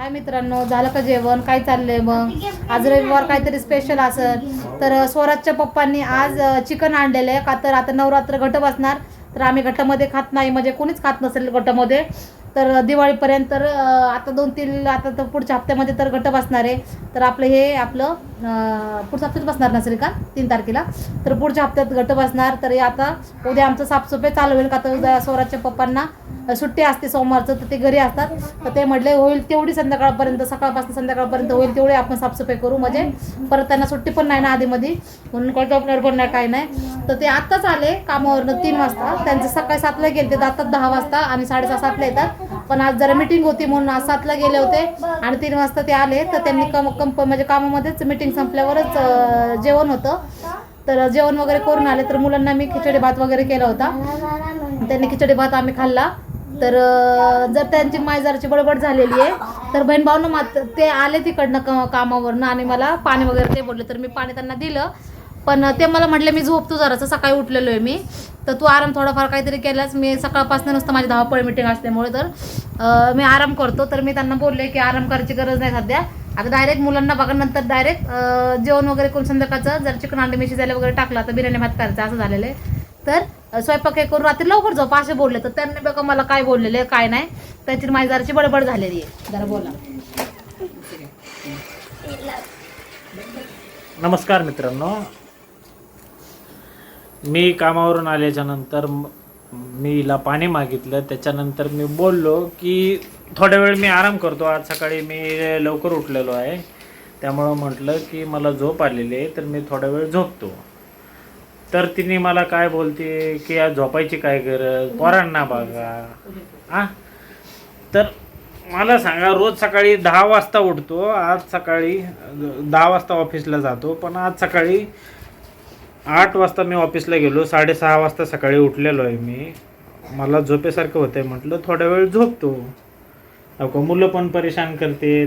हाय मित्रांनो झालं का जेवण? काय चाललंय मग? आज रविवार काहीतरी स्पेशल असेल. तर स्वराजच्या पप्पांनी आज चिकन आणलेलं आहे. का तर आता नवरात्र घट बसणार. तर आम्ही घटामध्ये खात नाही म्हणजे कोणीच खात नसेल घटामध्ये. तर दिवाळीपर्यंत तर आता दोन तीन आता तर पुढच्या हप्त्यामध्ये तर घट बसणार आहे. तर आपलं हे आपलं पुढच्या हप्त्यात बसणार नसेल का? तीन तारखेला. तर पुढच्या हप्त्यात घट बसणार. तर हे आता उद्या आमचं साफसफाई चालू होईल का? तर उद्या स्वराजच्या पप्पांना सुट्टी असते सोमवारचं तर ते घरी असतात. तर ते म्हटले होईल तेवढी संध्याकाळपर्यंत सकाळपासून संध्याकाळपर्यंत होईल तेवढी आपण साफसफाई करू म्हणजे. परत त्यांना सुट्टी पण नाही ना आधीमध्ये म्हणून कळतो आपल्याला पण नाही काय नाही. तर ते आत्ताच आले कामावरनं तीन वाजता. त्यांचं सकाळी सातला गेले ते जातात दहा वाजता आणि साडेसहा सातला येतात. पण आज जरा मिटिंग होती म्हणून आज सातला गेले होते आणि तीन वाजता ते आले. तर त्यांनी कम कंप म्हणजे कामामध्येच मिटिंग संपल्यावरच जेवण होतं. तर जेवण वगैरे करून आले. तर मुलांना मी खिचडी भात वगैरे केला होता. त्यांनी खिचडी भात आम्ही खाल्ला. तर जर त्यांची मायजारची बडबड झालेली आहे तर बहीण भाऊनं मात ते आले तिकडनं क कामावरनं आणि मला पाणी वगैरे ते बोलले तर मी पाणी त्यांना दिलं. पण ते मला म्हटले मी झोपतो जरासं सकाळी उठलेलो आहे मी. तर तू आराम थोडाफार काहीतरी केलास. मी सकाळपासून नुसतं माझी धावापळ मिटिंग असल्यामुळे तर मी आराम करतो. तर मी त्यांना बोलले की आराम करायची गरज नाही सध्या. आता डायरेक्ट मुलांना बघा नंतर डायरेक्ट जेवण वगैरे करून संध्याकाळचं जर चिकन अंडे मिशी झाले वगैरे टाकला तर बिर्याणी भात करायचा असं झालेलं आहे. तर स्वयंपाक हे करून रात्री लवकर जाऊ असे बोलले. तर त्यांनी बघा मला काय बोललेले काय नाही. त्याची माझी जराची बडबड झालेली आहे. जरा बोला. नमस्कार मित्रांनो. मी कामावरून आल्याच्यानंतर मी हिला पाणी मागितलं. त्याच्यानंतर मी बोललो की थोड्या वेळ मी आराम करतो. आज सकाळी मी लवकर उठलेलो आहे. त्यामुळं म्हटलं की मला झोप आलेली आहे तर मी थोडा वेळ झोपतो. तर तिने मला काय बोलते की आज झोपायची काय गरज? पोरांना बघा. आ तर मला सांगा रोज सकाळी दहा वाजता उठतो आज सकाळी दहा वाजता ऑफिसला जातो पण आज सकाळी आठ वाजता मी ऑफिसला गेलो साडेसहा वाजता सकाळी उठलेलो आहे मी. मला झोपेसारखं होतं आहे म्हटलं थोडा वेळ झोपतो. अहो का मुलं पण परेशान करते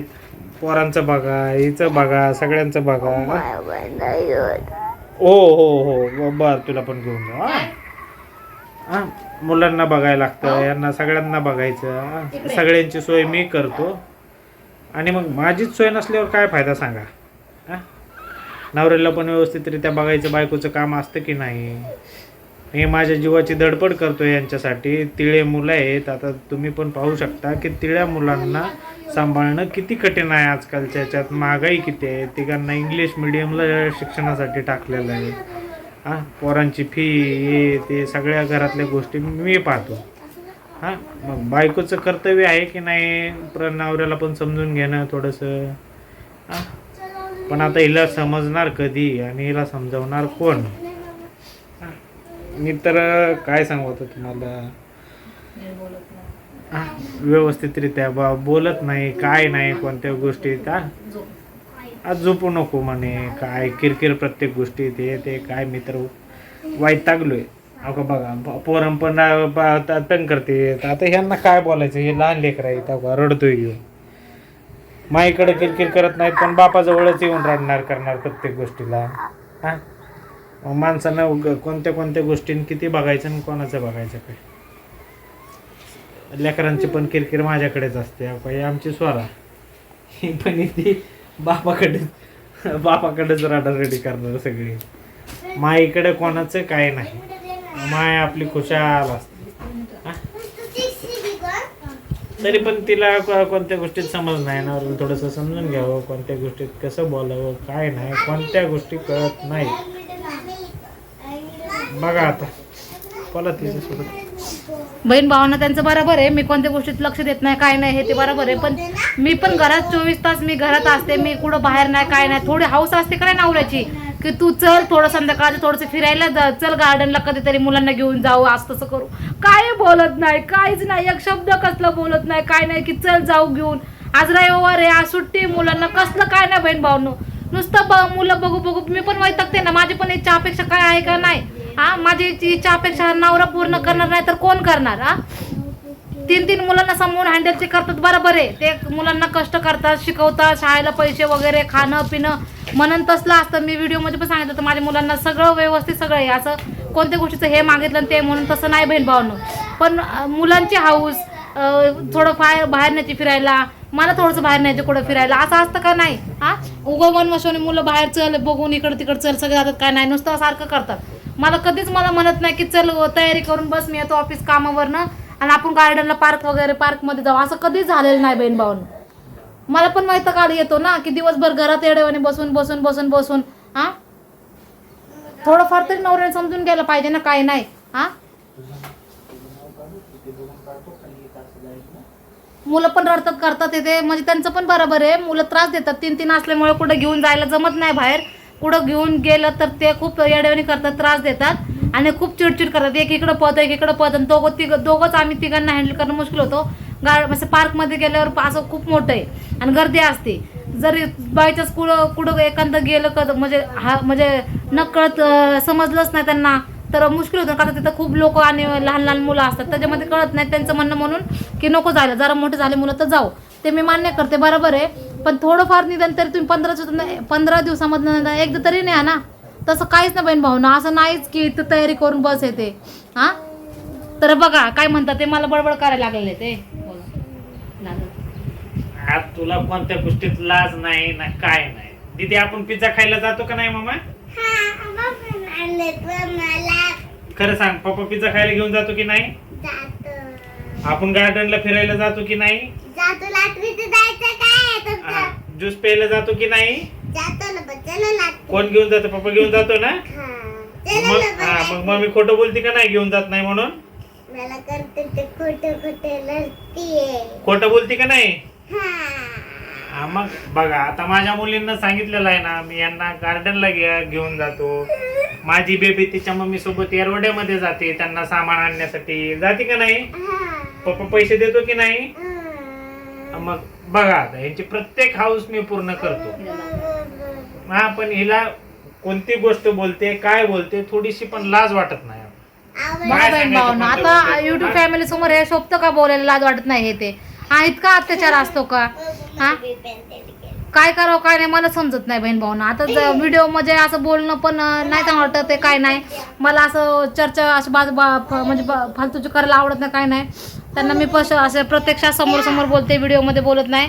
पोरांचं बघा हिचं बघा सगळ्यांचं बघा. हो हो हो. बर तुला पण घेऊन जा हा? हा मुलांना बघायला लागतं यांना सगळ्यांना बघायचं हा? सगळ्यांची सोय मी करतो. आणि मग माझीच सोय नसल्यावर काय फायदा सांगा हा. नवऱ्याला पण व्यवस्थितरित्या बघायचं बायकोचं काम असतं की नाही? मी माझ्या जीवाची धडपड करतो यांच्यासाठी. तिळे मुलं आहेत. आता तुम्ही पण पाहू शकता की तिळ्या मुलांना सांभाळणं किती कठीण आहे आजकालच्या याच्यात. महागाई किती आहे? तिघांना इंग्लिश मिडियमला शिक्षणासाठी टाकलेलं आहे. हां? पोरांची फी हे ते सगळ्या घरातल्या गोष्टी मी पाहतो. हां? मग बायकोचं कर्तव्य आहे की नाही? प्र नवऱ्याला पण समजून घेणं थोडंसं. हां? पण आता हिला समजणार कधी आणि हिला समजावणार कोण? मी तर काय सांगू आता तुम्हाला? हां, व्यवस्थितरित्या बा बोलत नाही काय नाही कोणत्या गोष्टीत हां? आज झोपू नको म्हणे काय किरकिर प्रत्येक गोष्टी ते ते काय मी तर वैतागलोय अगं बघा प- पोरं पण तंग करते आता ह्यांना काय बोलायचं? हे लहान लेकर आहेत का रडतोय घेऊन माईकडे किरकिर करत नाहीत पण बापाजवळच येऊन रडणार करणार प्रत्येक गोष्टीला. हां? माणसानं कोणत्या कोणत्या गोष्टींनी किती बघायचं आणि कोणाचं बघायचं काय? लेकरांची पण किरकिर माझ्याकडेच असते अहो, आमची स्वरा ही पण ती बापाकडे बापाकडेच राडा रेडी करणार सगळी. माईकडे कोणाचं काय नाही. माय आपली खुशाल असते. तरी पण तिला को- कोणत्या गोष्टीत समज नाही ना थोडंसं समजून घ्यावं कोणत्या गोष्टीत कसं बोलावं काय नाही कोणत्या गोष्टी कळत नाही. बघा आता. बोला तिच्यासोबत बहीण भावांना त्यांचं बरोबर आहे. मी कोणत्या गोष्टीत लक्ष देत नाही काय नाही हे ते बरोबर आहे. पण मी पण घरात चोवीस तास मी घरात असते. मी कुठं बाहेर नाही काय नाही. थोडी हाऊस असते का नाही नवऱ्याची? की तू चल थोडं संध्याकाळचं थोडंसं फिरायला जा. चल गार्डनला कधीतरी मुलांना घेऊन जाऊ. असं तसं करू. काय बोलत नाही. काहीच नाही. एक शब्द कसलं बोलत नाही. काय नाही की चल जाऊ घेऊन. आज रविवार आहे. आज सुट्टी मुलांना. कसलं काय नाही बहीण भावनो. नुसतं ब मुलं बघू बघू. मी पण वैतागते ना. माझी पण इच्छा अपेक्षा काय आहे का नाही? हा? माझी इच्छा अपेक्षा हा नवरा पूर्ण करणार नाही तर कोण करणार हा? तीन तीन मुलांना समोर हँडल ते करतात बरोबर आहे. ते मुलांना कष्ट करतात शिकवतात शाळेला पैसे वगैरे खाणं पिणं. म्हणून तसलं असतं. मी व्हिडिओमध्ये पण सांगितलं होतं माझ्या मुलांना सगळं व्यवस्थित सगळं आहे. असं कोणत्या गोष्टीचं हे मागितलं ते म्हणून तसं नाही बहीण भावनं. पण मुलांची हाऊस थोडं फार बाहेर न्यायची फिरायला मला थोडंसं बाहेर न्यायचं कुठं फिरायला असं असतं का नाही? हा? उगं वनवशोनी मुलं बाहेर चल बघून इकडं तिकडं चल सगळे जातात काय नाही? नुसतं सारखं करतात. मला कधीच मला म्हणत नाही की चल तयारी करून बस मी येतो ऑफिस कामावरनं. आणि आपण गार्डनला पार्क वगैरे पार्कमध्ये जाऊ. असं कधीच झालेलं नाही बहीण भाऊन. मला पण माहिती काळ येतो ना की दिवसभर घरात येडेवाने बसून बसून बसून बसून हा? थोडंफार तरी नवऱ्याने समजून घ्यायला पाहिजे ना काय नाही हा? मुलं पण रडतात करतात येते म्हणजे त्यांचं पण बरोबर आहे. मुलं त्रास देतात. तीन तीन असल्यामुळे कुठं घेऊन जायला जमत नाही बाहेर. कुठं घेऊन गेलं तर ते खूप येड्यावानी करतात त्रास देतात आणि खूप चिडचिड करतात. एक इकडं पद एक इकडं पद आणि दोघं तिघ दोघंच आम्ही तिघांना हँडल करणं मुश्किल होतो. गाड असं पार्कमध्ये गेल्यावर असं खूप मोठं आहे आणि गर्दी असते. जरी बायचान्स कुठं कुठं एखादं गेलं का म्हणजे हा म्हणजे नकळत समजलंच नाही त्यांना तर मुश्किल होतं. कारण तिथं खूप लोक आणि लहान लहान मुलं असतात. त्याच्यामध्ये कळत नाही त्यांचं म्हणणं म्हणून की नको जायला जरा मोठे झाले मुलं तर जाऊ. ते मी मान्य करते. बरोबर आहे. पण थोडंफार निदान तरी तुम्ही पंधरा पंधरा दिवसामधनं एकदा तरी न्या ना. तसं काहीच नाही बहीण भावना असं नाहीच की इथं तयारी करून बस येते हा? तर बघा काय म्हणतात ते मला बडबड करायला लागलेले ते. आज तुला कोणत्या गोष्टीत लाज नाही ना काय नाही? दिदी आपण पिझ्झा खायला जातो का नाही मामा? खरं सांग पप्पा पिझ्झा खायला घेऊन जातो की नाही? आपण गार्डनला फिरायला जातो की नाही जातो लाटवीचं जायचं काय हा, ज्यूस प्यायला जातो की नाही? कोण घेऊन जातो? पप्पा घेऊन जातो ना? हा मग हा मग. मम्मी खोटं बोलते का नाही घेऊन जात नाही म्हणून? मला करते ते खोटे खोटे लढतीये खोटं बोलते का नाही? हा. हा मग बघा आता माझ्या मुलींना सांगितलेलं आहे ना मी यांना गार्डनला घेऊन जातो. माझी बेबी तिच्या मम्मी सोबत एरवड्यामध्ये जाते त्यांना सामान आणण्यासाठी. जाते का नाही? हा. पप्पा पैसे देतो की नाही. मग बघा आता यांची प्रत्येक हाऊस मी पूर्ण करतो. हा पण हिला कोणती गोष्ट बोलते काय बोलते थोडीशी पण लाज वाटत नाही आता? युट्यूब? फॅमिली समोर हे शोभतं का बोलायला? लाज वाटत नाही हे ते. हा इतका अत्याचार असतो का? हा? काय करावं काय नाही मला समजत नाही बहीण भाऊ आता व्हिडिओमध्ये असं बोलणं पण नाही चांगलं वाटत ते काय नाही. मला असं चर्चा अशी बाजू बा- फ- म्हणजे फालतूची करायला आवडत नाही काय नाही. त्यांना मी पश असं प्रत्यक्षात समोर समोर बोलते व्हिडिओमध्ये बोलत नाही.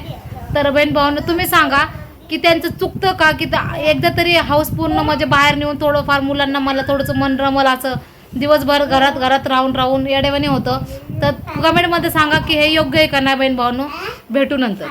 तर बहीण भावना तुम्ही सांगा की त्यांचं चुकतं का की एकदा तरी हाऊस पूर्ण म्हणजे बाहेर नेऊन थोडंफार मुलांना मला थोडंसं मन रमल असं. दिवसभर घरात घरात राहून राहून येडेवानी होतं. तर कमेंटमध्ये सांगा की हे योग्य आहे का नाही बहीण भावनो भेटू नंतर.